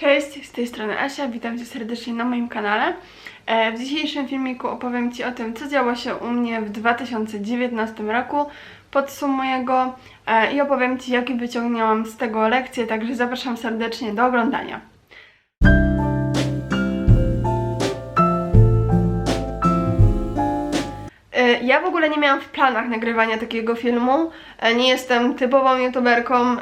Cześć, z tej strony Asia, witam Cię serdecznie na moim kanale. E, W dzisiejszym filmiku opowiem Ci o tym, co działo się u mnie w 2019 roku, podsumuję go e, i opowiem Ci, jakie wyciągnęłam z tego lekcje, także zapraszam serdecznie do oglądania. E, Ja w ogóle nie miałam w planach nagrywania takiego filmu. Nie jestem typową youtuberką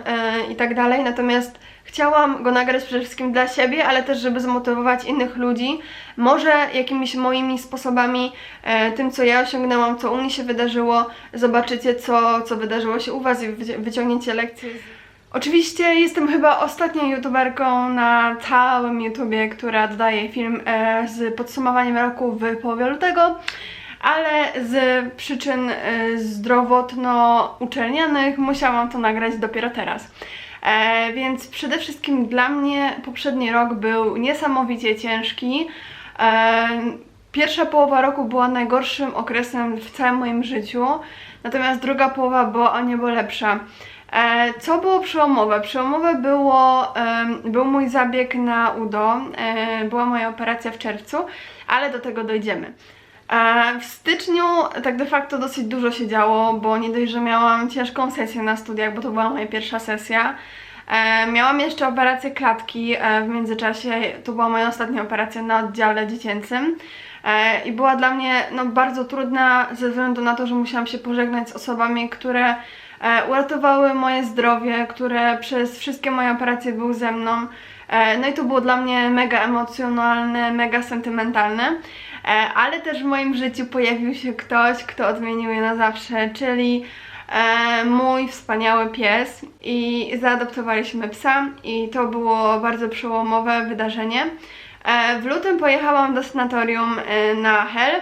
i tak dalej, natomiast chciałam go nagrać przede wszystkim dla siebie, ale też, żeby zmotywować innych ludzi. Może jakimiś moimi sposobami, e, tym co ja osiągnęłam, co u mnie się wydarzyło, zobaczycie co, co wydarzyło się u Was i wyci- wyciągniecie lekcje. z- Oczywiście jestem chyba ostatnią youtuberką na całym YouTubie, która dodaje film e, z podsumowaniem roku w połowie lutego, ale z przyczyn e, zdrowotno-uczelnianych musiałam to nagrać dopiero teraz. E, więc przede wszystkim dla mnie poprzedni rok był niesamowicie ciężki. E, pierwsza połowa roku była najgorszym okresem w całym moim życiu, natomiast druga połowa była o niebo lepsza. E, Co było przełomowe? Przełomowe było, em, był mój zabieg na udo, e, była moja operacja w czerwcu, ale do tego dojdziemy. W styczniu tak de facto dosyć dużo się działo, bo nie dość, że miałam ciężką sesję na studiach, bo to była moja pierwsza sesja. E, Miałam jeszcze operację klatki e, w międzyczasie, to była moja ostatnia operacja na oddziale dziecięcym. E, I była dla mnie no, bardzo trudna ze względu na to, że musiałam się pożegnać z osobami, które uratowały moje zdrowie, które przez wszystkie moje operacje były ze mną. No i to było dla mnie mega emocjonalne, mega sentymentalne. E, Ale też w moim życiu pojawił się ktoś, kto odmienił je na zawsze, czyli e, mój wspaniały pies i zaadoptowaliśmy psa i to było bardzo przełomowe wydarzenie. E, W lutym pojechałam do sanatorium na Hel.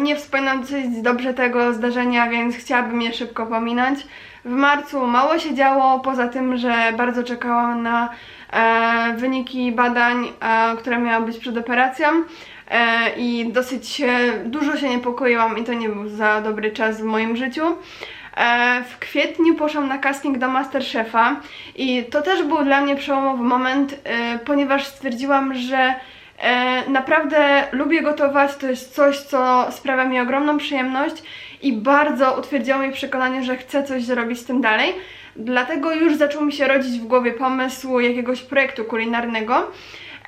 Nie wspominam dosyć dobrze tego zdarzenia, więc chciałabym je szybko pominąć. W marcu mało się działo, poza tym, że bardzo czekałam na wyniki badań, które miały być przed operacją i dosyć dużo się niepokoiłam i to nie był za dobry czas w moim życiu. E, W kwietniu poszłam na casting do Masterchefa i to też był dla mnie przełomowy moment, e, ponieważ stwierdziłam, że e, naprawdę lubię gotować, to jest coś, co sprawia mi ogromną przyjemność i bardzo utwierdziło mnie w przekonaniu, że chcę coś zrobić z tym dalej. Dlatego już zaczął mi się rodzić w głowie pomysł jakiegoś projektu kulinarnego.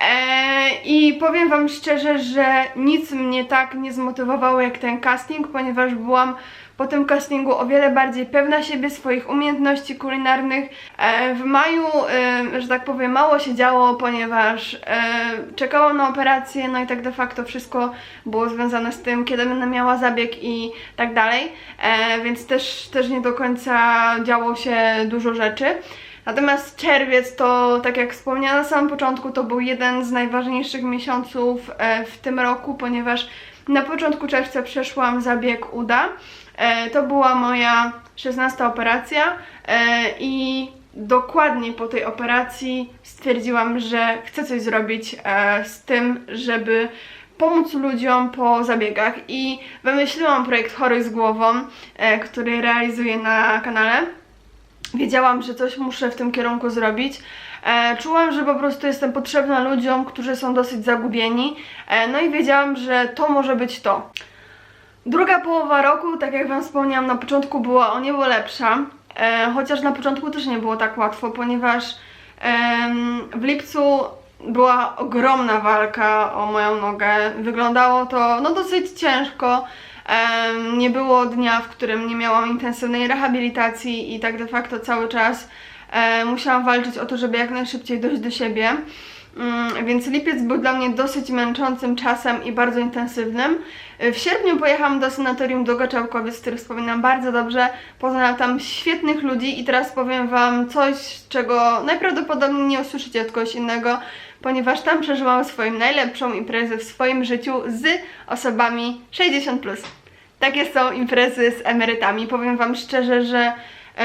Eee, I powiem Wam szczerze, że nic mnie tak nie zmotywowało jak ten casting, ponieważ byłam po tym castingu o wiele bardziej pewna siebie, swoich umiejętności kulinarnych. Eee, w maju, em, że tak powiem, mało się działo, ponieważ e, czekałam na operację, no i tak de facto wszystko było związane z tym, kiedy będę miała zabieg i tak dalej, e, więc też, też nie do końca działo się dużo rzeczy. Natomiast czerwiec to, tak jak wspomniałam na samym początku, to był jeden z najważniejszych miesiąców e, w tym roku, ponieważ na początku czerwca przeszłam zabieg uda. E, To była moja 16 operacja e, i dokładnie po tej operacji stwierdziłam, że chcę coś zrobić z tym, żeby pomóc ludziom po zabiegach i wymyśliłam projekt Chory z głową, który realizuję na kanale. Wiedziałam, że coś muszę w tym kierunku zrobić. E, czułam, że po prostu jestem potrzebna ludziom, którzy są dosyć zagubieni. E, no i wiedziałam, że to może być to. Druga połowa roku, tak jak Wam wspomniałam na początku, była o niebo lepsza. E, chociaż na początku też nie było tak łatwo, ponieważ w lipcu była ogromna walka o moją nogę. Wyglądało to no dosyć ciężko. Nie było dnia, w którym nie miałam intensywnej rehabilitacji i tak de facto cały czas e, musiałam walczyć o to, żeby jak najszybciej dojść do siebie. Mm, Więc lipiec był dla mnie dosyć męczącym czasem i bardzo intensywnym. W sierpniu pojechałam do sanatorium do Goczałkowiec, który wspominam bardzo dobrze. Poznałam tam świetnych ludzi i teraz powiem Wam coś, czego najprawdopodobniej nie usłyszycie od kogoś innego, ponieważ tam przeżyłam swoją najlepszą imprezę w swoim życiu z osobami 60+. Takie są imprezy z emerytami. Powiem Wam szczerze, że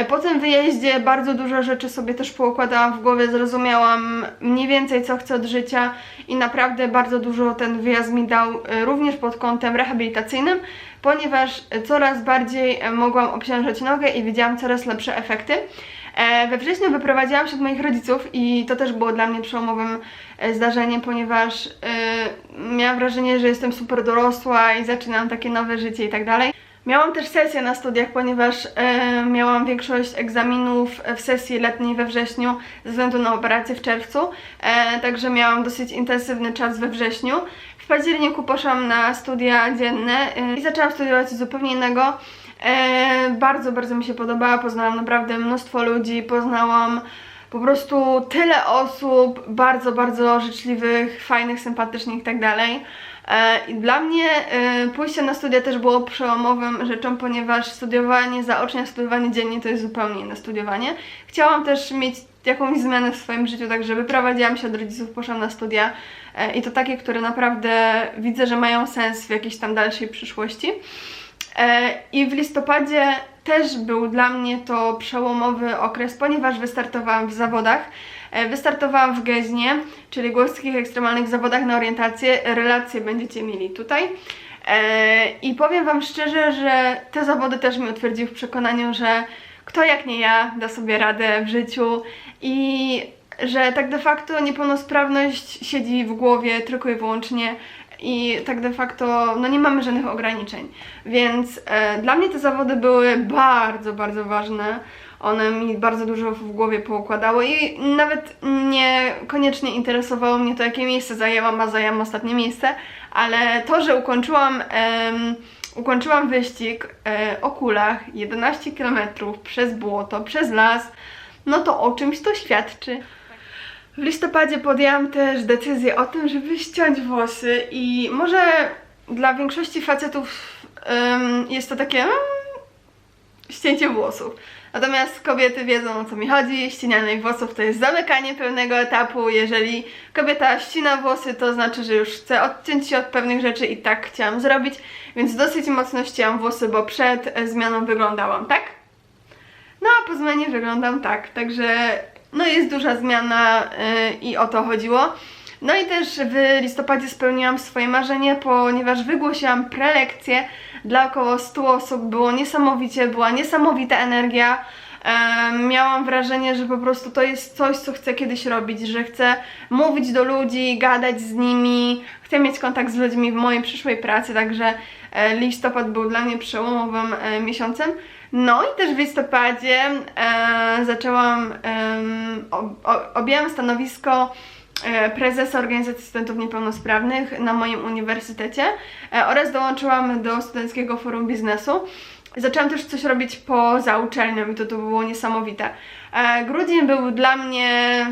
po tym wyjeździe bardzo dużo rzeczy sobie też poukładałam w głowie, zrozumiałam mniej więcej co chcę od życia i naprawdę bardzo dużo ten wyjazd mi dał e, również pod kątem rehabilitacyjnym, ponieważ coraz bardziej e, mogłam obciążać nogę i widziałam coraz lepsze efekty. E, we wrześniu wyprowadziłam się od moich rodziców i to też było dla mnie przełomowym e, zdarzeniem, ponieważ e, miałam wrażenie, że jestem super dorosła i zaczynam takie nowe życie i tak dalej. Miałam też sesję na studiach, ponieważ e, miałam większość egzaminów w sesji letniej we wrześniu ze względu na operację w czerwcu, e, także miałam dosyć intensywny czas we wrześniu. W październiku poszłam na studia dzienne e, i zaczęłam studiować coś zupełnie innego. E, bardzo, bardzo mi się podobała, poznałam naprawdę mnóstwo ludzi, poznałam po prostu tyle osób, bardzo, bardzo życzliwych, fajnych, sympatycznych i tak dalej. E, I dla mnie e, pójście na studia też było przełomowym rzeczą, ponieważ studiowanie zaocznie, studiowanie dziennie to jest zupełnie inne studiowanie. Chciałam też mieć jakąś zmianę w swoim życiu, także wyprowadziłam się od rodziców, poszłam na studia e, i to takie, które naprawdę widzę, że mają sens w jakiejś tam dalszej przyszłości. I w listopadzie też był dla mnie to przełomowy okres, ponieważ wystartowałam w zawodach. E, wystartowałam w Geznie, czyli Górskich Ekstremalnych Zawodach na Orientację. Relacje będziecie mieli tutaj. E, I powiem Wam szczerze, że te zawody też mnie utwierdziły w przekonaniu, że kto jak nie ja da sobie radę w życiu i że tak de facto niepełnosprawność siedzi w głowie tylko i wyłącznie i tak de facto no nie mamy żadnych ograniczeń. Więc e, dla mnie te zawody były bardzo, bardzo ważne. One mi bardzo dużo w głowie poukładały i nawet nie koniecznie interesowało mnie to, jakie miejsce zajęłam, a zajęłam ostatnie miejsce, ale to, że ukończyłam, ukończyłam wyścig e, o kulach 11 km przez błoto, przez las, no to o czymś to świadczy. W listopadzie podjęłam też decyzję o tym, żeby ściąć włosy i może dla większości facetów um, jest to takie um, ścięcie włosów. Natomiast kobiety wiedzą o co mi chodzi, ścienianie włosów to jest zamykanie pewnego etapu, jeżeli kobieta ścina włosy to znaczy, że już chce odciąć się od pewnych rzeczy i tak chciałam zrobić, więc dosyć mocno ścięłam włosy, bo przed zmianą wyglądałam tak, no a po zmianie wyglądam tak, także no jest duża zmiana yy, i o to chodziło. No i też w listopadzie spełniłam swoje marzenie, ponieważ wygłosiłam prelekcję dla około 100 osób. Było niesamowicie, była niesamowita energia. Miałam wrażenie, że po prostu to jest coś, co chcę kiedyś robić, że chcę mówić do ludzi, gadać z nimi, chcę mieć kontakt z ludźmi w mojej przyszłej pracy, także e, listopad był dla mnie przełomowym e, miesiącem. No i też w listopadzie e, zaczęłam, objęłam stanowisko prezesa Organizacji Studentów Niepełnosprawnych na moim uniwersytecie oraz dołączyłam do Studenckiego Forum Biznesu. Zaczęłam też coś robić poza uczelnią i to, to było niesamowite. E, grudzień był dla mnie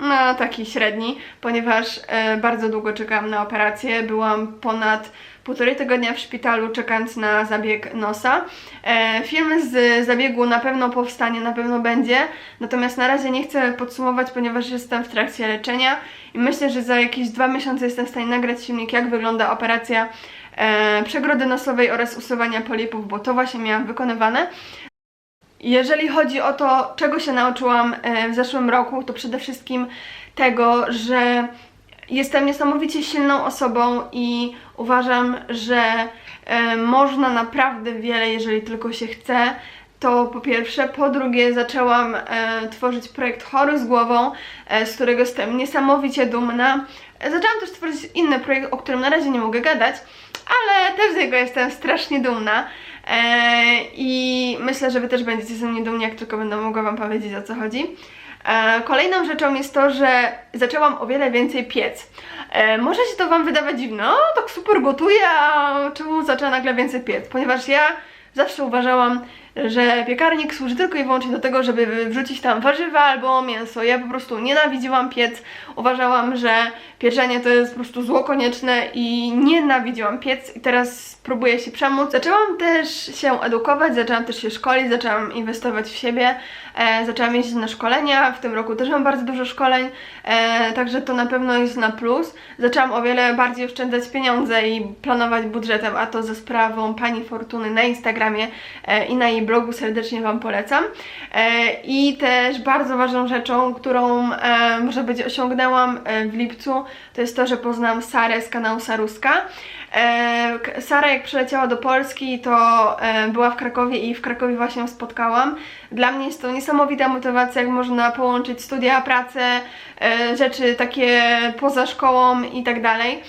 no, taki średni, ponieważ e, bardzo długo czekałam na operację. Byłam ponad półtorej tygodnia w szpitalu czekając na zabieg nosa. E, film z zabiegu na pewno powstanie, na pewno będzie, natomiast na razie nie chcę podsumować, ponieważ jestem w trakcie leczenia i myślę, że za jakieś dwa miesiące jestem w stanie nagrać filmik, jak wygląda operacja e, przegrody nosowej oraz usuwania polipów, bo to właśnie miałam wykonywane. Jeżeli chodzi o to, czego się nauczyłam e, w zeszłym roku, to przede wszystkim tego, że jestem niesamowicie silną osobą i uważam, że e, można naprawdę wiele, jeżeli tylko się chce. To po pierwsze. Po drugie, zaczęłam e, tworzyć projekt Chory z głową, z którego jestem niesamowicie dumna. Zaczęłam też tworzyć inny projekt, o którym na razie nie mogę gadać, ale też z niego jestem strasznie dumna. E, I myślę, że Wy też będziecie ze mnie dumni, jak tylko będę mogła Wam powiedzieć o co chodzi. E, kolejną rzeczą jest to, że zaczęłam o wiele więcej piec. E, może się to Wam wydawać dziwne, o tak super gotuję, a czemu zaczęłam nagle więcej piec? Ponieważ ja zawsze uważałam, że piekarnik służy tylko i wyłącznie do tego, żeby wrzucić tam warzywa albo mięso. Ja po prostu nienawidziłam piec, uważałam, że pieczenie to jest po prostu zło konieczne i nienawidziłam piec i teraz próbuję się przemóc. Zaczęłam też się edukować, zaczęłam też się szkolić, zaczęłam inwestować w siebie, e, zaczęłam jeździć na szkolenia, w tym roku też mam bardzo dużo szkoleń, e, także to na pewno jest na plus. Zaczęłam o wiele bardziej oszczędzać pieniądze i planować budżetem, a to ze sprawą Pani Fortuny na Instagramie e, i na jej blogu serdecznie Wam polecam. E, I też bardzo ważną rzeczą, którą e, może być osiągnęłam e, w lipcu, to jest to, że poznałam Sarę z kanału Saruska. Sara jak przyleciała do Polski, to była w Krakowie i w Krakowie właśnie ją spotkałam. Dla mnie jest to niesamowita motywacja, jak można połączyć studia, pracę, e, rzeczy takie poza szkołą i tak dalej.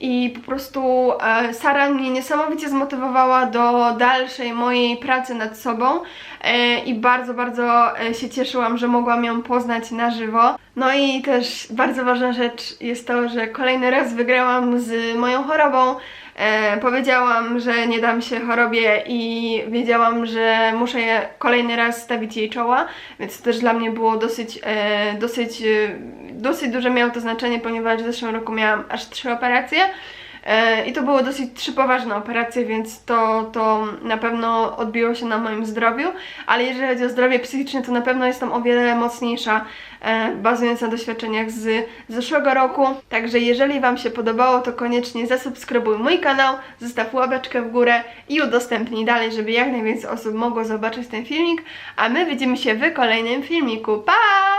I po prostu e, Sara mnie niesamowicie zmotywowała do dalszej mojej pracy nad sobą e, i bardzo, bardzo się cieszyłam, że mogłam ją poznać na żywo. No i też bardzo ważna rzecz jest to, że kolejny raz wygrałam z moją chorobą. E, powiedziałam, że nie dam się chorobie i wiedziałam, że muszę je kolejny raz stawić jej czoła, więc to też dla mnie było dosyć, e, dosyć, e, dosyć duże miało to znaczenie, ponieważ w zeszłym roku miałam aż trzy operacje. E, I to były dosyć trzy poważne operacje, więc to, to na pewno odbiło się na moim zdrowiu, ale jeżeli chodzi o zdrowie psychiczne, to na pewno jestem o wiele mocniejsza, e, bazując na doświadczeniach z zeszłego roku. Także jeżeli Wam się podobało, to koniecznie zasubskrybuj mój kanał, zostaw łapeczkę w górę i udostępnij dalej, żeby jak najwięcej osób mogło zobaczyć ten filmik, a my widzimy się w kolejnym filmiku. Pa!